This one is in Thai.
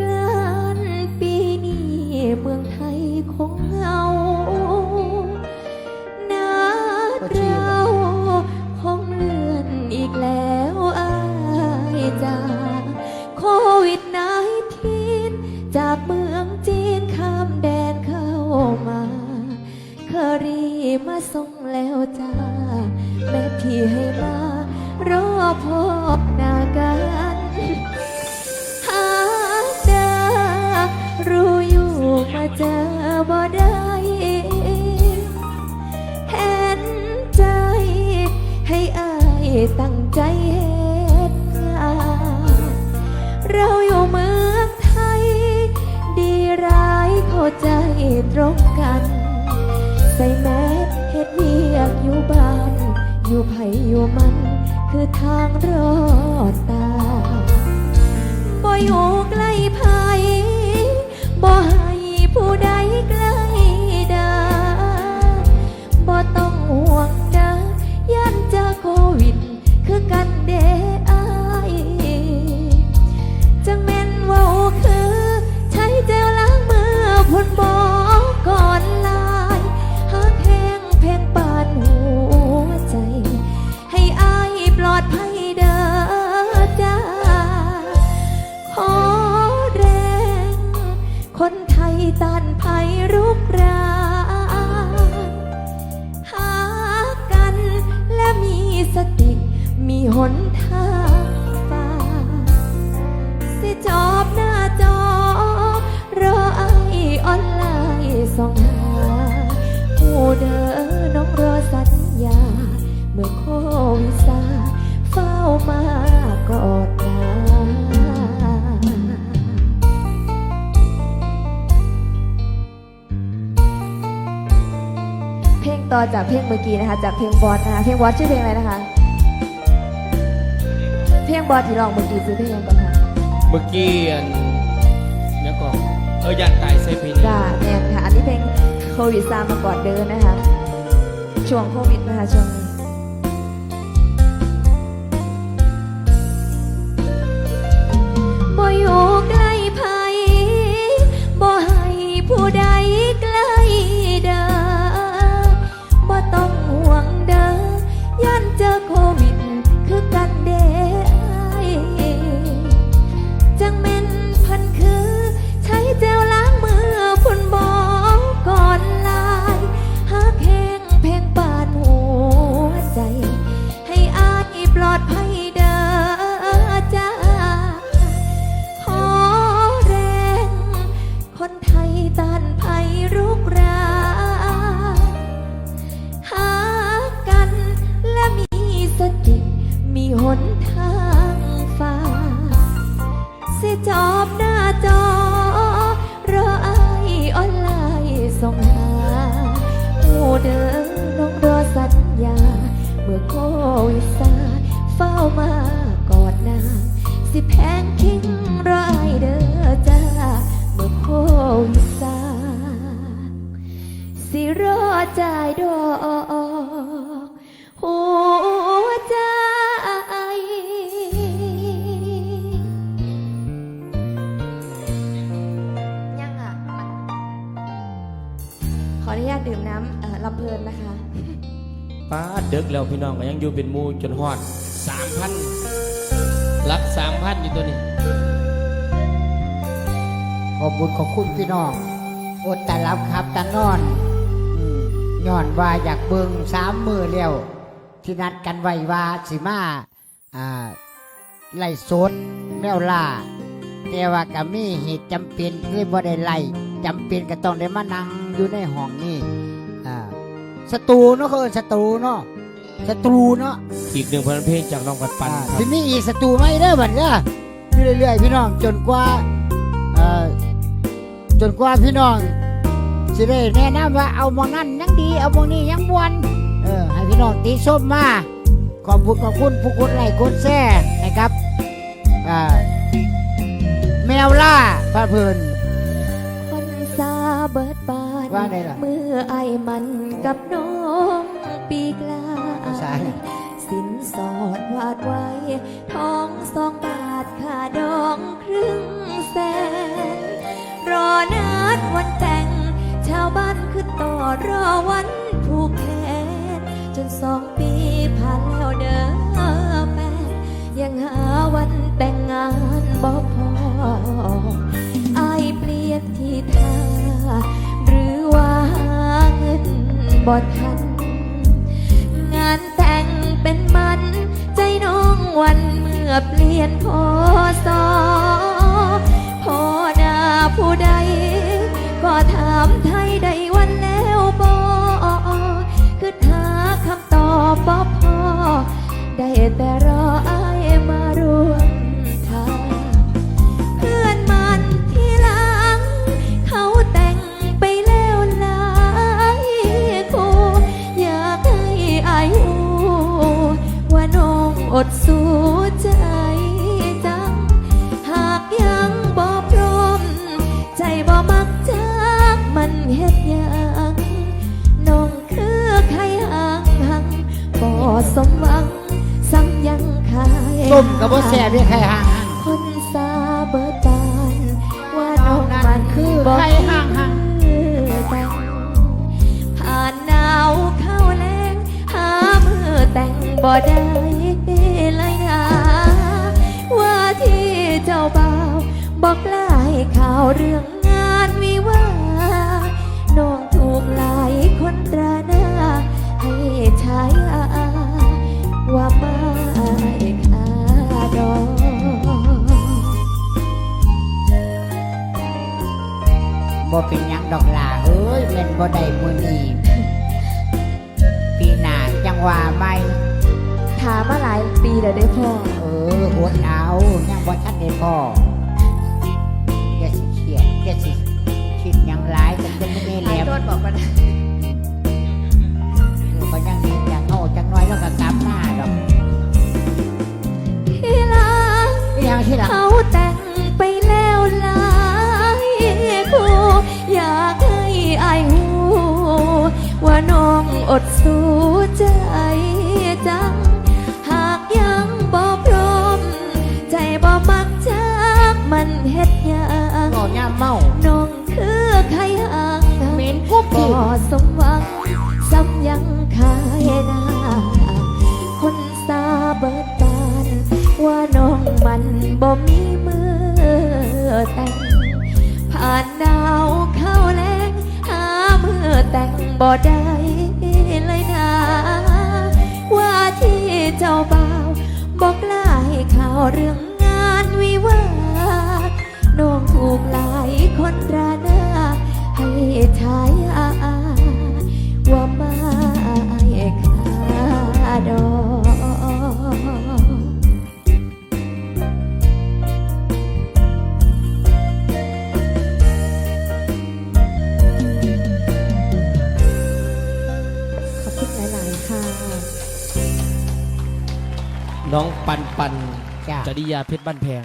กรานปีนี้เมืองไทยคงเหงานาเราคงเลื่อนอีกแล้วอายจ้าโควิดนายทีนจากเมืองจีนข้ามแดนเข้ามา เคอรีมาส่งแล้วจ้า แม่พี่ให้มารอพบหน้ากัน เจอบ่ได้เห็นใจ ให้อายตั้งใจเฮ็ดงานเราอยู่เมืองไทย ดีร้ายเข้าใจตรงกัน ใส่แมสเฮ็ดเวียกอยู่บ้าน อยู่ไผอยู่มัน คือทางรอดตายบ่อยู่ใกล้ภัย หนทางฝ่าสิจอบหน้าจอ รอไอออนไลน์ส่องหาผู้เด้อน้องรอสัญญา เมื่อโควิซาเฝ้ามากอดนาเพลงต่อจากเพลงเมื่อกี้นะคะ จากเพลงบอสนะคะ เพลงบอสชื่อเพลงอะไรนะคะ เพลงบอสที่ร้องเมื่อกี้คือเพลงอะไรบ้างคะเมื่อกี้อันเนี่ยก็เออยันตายเซพีนี่จ้าแมนค่ะ อันนี้เพลงโควิดซามาก่อนเดินนะคะ ช่วงโควิดนะคะช่วงนี้ หนทางฟ้าสิจอบ ดื่มน้ำเอ่อลำเพลินนะคะป้าดเด็กแล้วพี่น้องก็ยังอยู่เป็นหมูจนฮอดสามพันรักสามพันอยู่ตัวนี้ ขอบคุณขอบคุณพี่น้องอดแต่รับครับแต่นอนอืมย้อนว่าอยากเบิงสามมือเร็วที่นัดกันไว้ว่าสิมาอ่าไล่สดแมวล่าแต่ว่าก็มีเหตุจำเป็นที่บ่ได้ไล่จำเป็นก็ต้องได้มานั่งอยู่ในห้องนี้อ่า สตูเนาะคือสตูเนาะสตูเนาะอีกหนึ่งผลเพลงจากน้องปัดปันอ่าครับ ทีนี้อีกสตูไม่เด้อบัดเด้ออยู่เรื่อยๆพี่น้องจนกว่าเอ่อจนกว่าพี่น้องสิได้แนะนำว่าเอาหมองนั้นยังดีเอาหมองนี้ยังบวนเออให้พี่น้องตีส้มมาขอบคุณขอบคุณผู้กดไลค์กดแชร์นะครับอ่าแมวล่าพระเพลิน คนซาเบิดบานว่าไงล่ะเมื่ อไอมันกับน้องปีกลาใสินสอดวาดไว้ ทองสองบาทค่าดองครึ่งแสน รอนัดวันแต่ง ชาวบ้านคือต่อรอวันผูกแขน จนสองปีผ่านแล้วเด้อแฟนยังหาวันแต่งงานบอกพอไอเปลี่ยนที่ บ่ทัน งานแต่งเป็นมัน ใจน้องวันเมื่อเปลี่ยนพอสอพอนาผู้ใด ก็ถามไทยได้วันายต้มกับบ่แซ่บที่ใครห่างหันคนซาเบิดบานว่าน้องมันคือบอกใครห่างหันคือแต่งผ่านหนาวเข้าแรงหามือแต่งบ่ได้เลยนะว่าที่เจ้าบ่าวบอกลายข่าวเรื่อง บ่เป็นหยังดอกลาเอ้ยแม่นบ่ได้มื้อนี้ปีหน้าจังว่าใหม่ถามมาหลายปีแล้วได้อพ่อ เอออดเอายังบ่ทันได้พออย่าสิเครียดอย่าสิคิดหยังหลายจนจะไม่ได้แหลมโดนบอกว่าเออก็ยังมีจังโอ้จังน้อยแล้วก็กลับ อดสู้ใจจัง หากยังบ่พร้อม ใจบ่มักจากมันเฮ็ดหยังก็ย่าเมาน้องคือใครห่างเหม็นกุ๊บบ่สมหวังซ้ำยังขายหน้าคนซาเบิดบาว่าน้องมันบ่มีมือแต่ง ผ่านดาวเข้าแรงหามือแต่งบ่ได้ เรื่องงานวิวาน้องถูกหลายคนราหน้าให้ทายาว่ามาค่าดอกขอบคุณหลายๆค่ะน้องปันปัน จ้าจริยาเพชรบ้านแพง